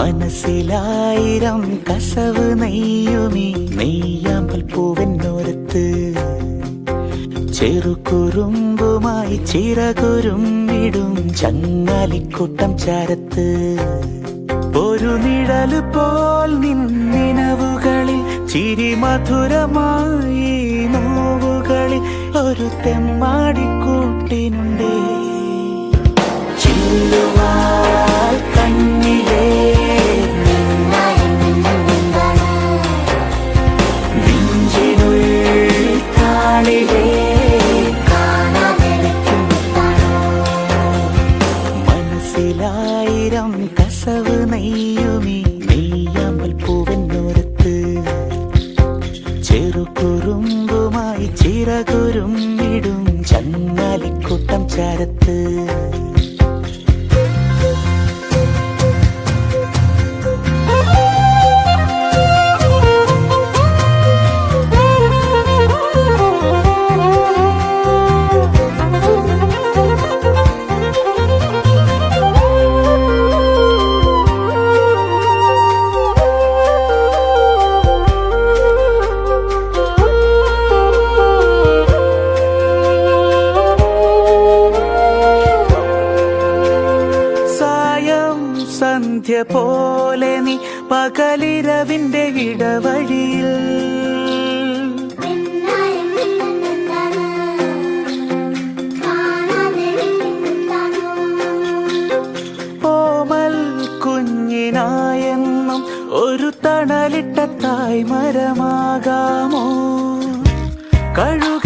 മനസ്സിലായിരം കസവ് നെയ്യുമേ നെയ്യാമ്പൽ പൂവെന്നോരത്ത്. ചെറുകുറുമ്പുമായി ചിറകുരുമ്മിടും ചങ്ങാലിക്കൂട്ടം ചാരത്ത്. ഒരു നിഴൽ പോൽ നിന്നിനവുകളിൽ ചിരി മധുരമായി നോവുകളിൽ ഒരു തെമ്മാടിക്കൂട്ടിനുണ്ടേ. താളിലേ മനസ്സിലായിരം കസവ് നെയ്യുമീ നെയ്യാമ്പൽ പൂവെന്നോരത്ത് ചെറുകുറുമ്പുമായി ചിറകുരുമ്മിടും ചങ്ങാലിക്കൂട്ടം ചാരത്ത്. സന്ധ്യ പോലെ നീ പകലിരവിന്റെ ഇടവഴിയിൽ. ഓമൽ കുഞ്ഞിനായെന്നും ഒരു തണലിട്ട തായ്മരമാകാമോ? കഴുക